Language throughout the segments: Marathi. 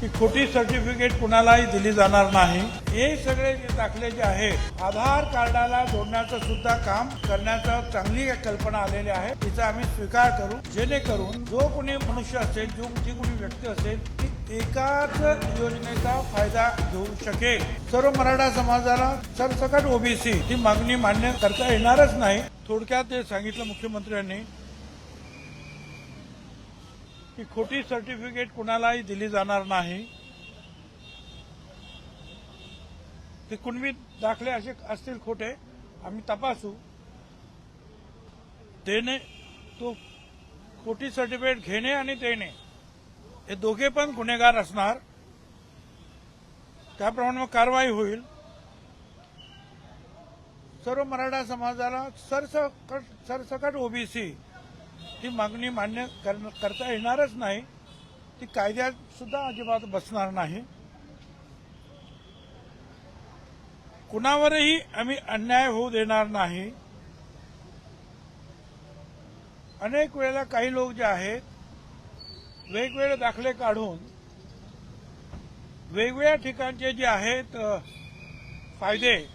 की खोटी सर्टिफिकेट कुणालाही दिली जाणार नाही. हे सगळे जे दाखले जे आहेत आधार कार्डाला जोडण्याचं सुद्धा काम करण्याचा चांगली कल्पना आलेली आहे. तिचा आम्ही स्वीकार करू. जेणेकरून जो कोणी मनुष्य असेल जो जी कोणी व्यक्ती असेल ती एकाच योजनेचा फायदा घेऊ शकेल. सर्व मराठा समाजाला सरसकट ओबीसी ही मागणी मान्य करता येणारच नाही. थोडक्यात ते सांगितलं मुख्यमंत्र्यांनी की खोटी सर्टिफिकेट कुणालाही दिली जाणार नाही. ते कुणबी दाखले असे असतील खोटे आम्ही तपासू. देणे तो खोटी सर्टिफिकेट घेणे आणि देणे हे दोघे पण गुन्हेगार असणार. त्याप्रमाणे मग कारवाई होईल. सर्व मराठा समाजाला सरसकट सरसकट ओबीसी ही मागणी मान्य करण- करता येणारच नाही. ती कायद्यात सुद्धा अजिबात बसणार नाही. कुणावरही आम्ही अन्याय होऊ देणार नाही. अनेक वेळेला काही लोक जे आहेत वेगवेगळे दाखले काढून वेगवेगळ्या ठिकाणचे जे आहेत फायदे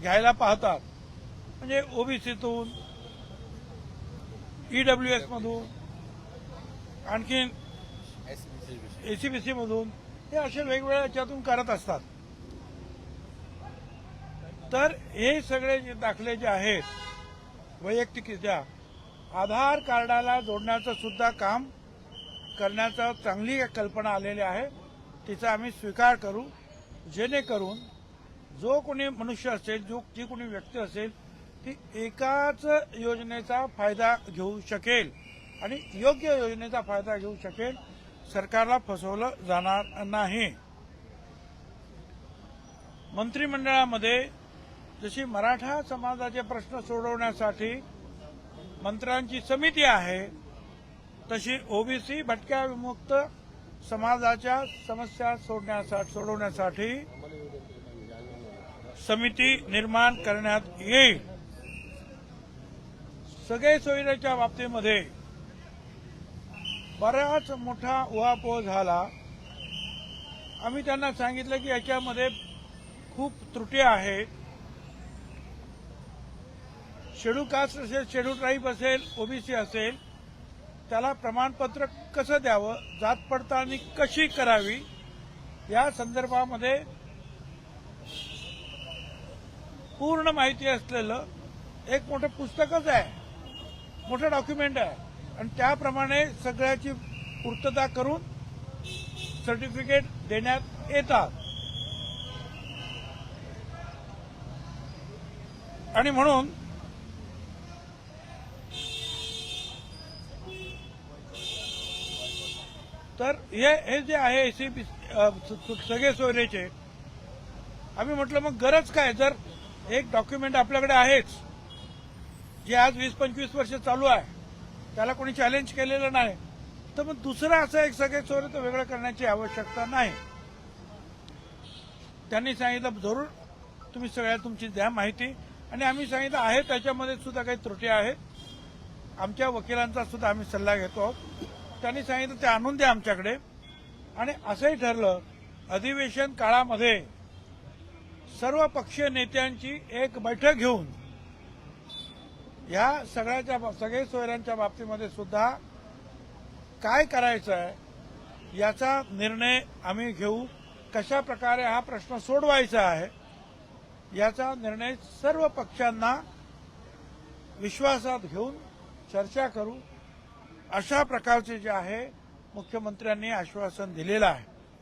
घ्यायला पाहतात. म्हणजे ओबीसीतून ईडब्ल्यू एस मधून आणखीन एसीबीसी मधून हे असे वेगवेगळ्या याच्यातून करत असतात. तर हे सगळे जे दाखले जे आहेत वैयक्तिकरित्या आधार कार्डाला जोडण्याचं सुद्धा काम करण्याचा चांगली कल्पना आलेली आहे. तिचा आम्ही स्वीकार करू. जेणेकरून जो कोणी मनुष्य असेल जो जी कोणी व्यक्ती असेल ती एकाच योजनेचा फायदा घेऊ शकेल आणि योग्य योजनेचा फायदा घेऊ शकेल सरकारला फसवलं जाणार नाही. मंत्रिमंडळामध्ये जशी मराठा समाजाचे प्रश्न सोडवण्यासाठी मंत्र्यांची समिती आहे तशी ओबीसी भटक्या विमुक्त समाजाच्या समस्या सोडण्यासाठी सोडवण्यासाठी समिती निर्माण करण्यात येईल. सगळे सोयीच्या बाबतीमध्ये बराच मोठा उहापोह झाला. आम्ही त्यांना सांगितलं की याच्यामध्ये खूप त्रुटी आहेत शेड्यू कास्ट असेल शेड्यू ट्राईब असेल ओबीसी असेल त्याला प्रमाणपत्र कसं द्यावं जात पडताळणी कशी करावी या संदर्भामध्ये पूर्ण माहिती असलेलं एक मोठं पुस्तकच आहे. मोठं डॉक्युमेंट आहे. आणि त्याप्रमाणे सगळ्याची पूर्तता करून सर्टिफिकेट देण्यात येतात. आणि म्हणून तर हे हे जे आहे एसी सगळे सोयरेचे आम्ही म्हटलं मग गरज काय? जर एक डॉक्युमेंट आपल्याकडे आहेच जे आज वीस पंचवीस वर्ष चालू आहे त्याला कोणी चॅलेंज केलेलं नाही. तर मग दुसरं असं एक सगळे चोर तर वेगळं करण्याची आवश्यकता नाही. त्यांनी सांगितलं जरूर तुम्ही सगळ्या तुमची द्या माहिती. आणि आम्ही सांगितलं आहे त्याच्यामध्ये सुद्धा काही त्रुटी आहेत. आमच्या वकिलांचा सुद्धा आम्ही सल्ला घेतो आहोत. त्यांनी सांगितलं ते आणून द्या आमच्याकडे. आणि असंही ठरलं अधिवेशन काळामध्ये सर्व पक्षीय नेत्यांची एक बैठक घेऊन या सगळ्याच्या सगळे सोयऱ्यांच्या बाबतीमध्ये सुद्धा काय करायचं आहे याचा निर्णय आम्ही घेऊ. कशा प्रकारे हा प्रश्न सोडवायचा आहे याचा निर्णय सर्व पक्षांना विश्वासात घेऊन चर्चा करू. अशा प्रकारचे जे आहे मुख्यमंत्र्यांनी आश्वासन दिलेलं आहे.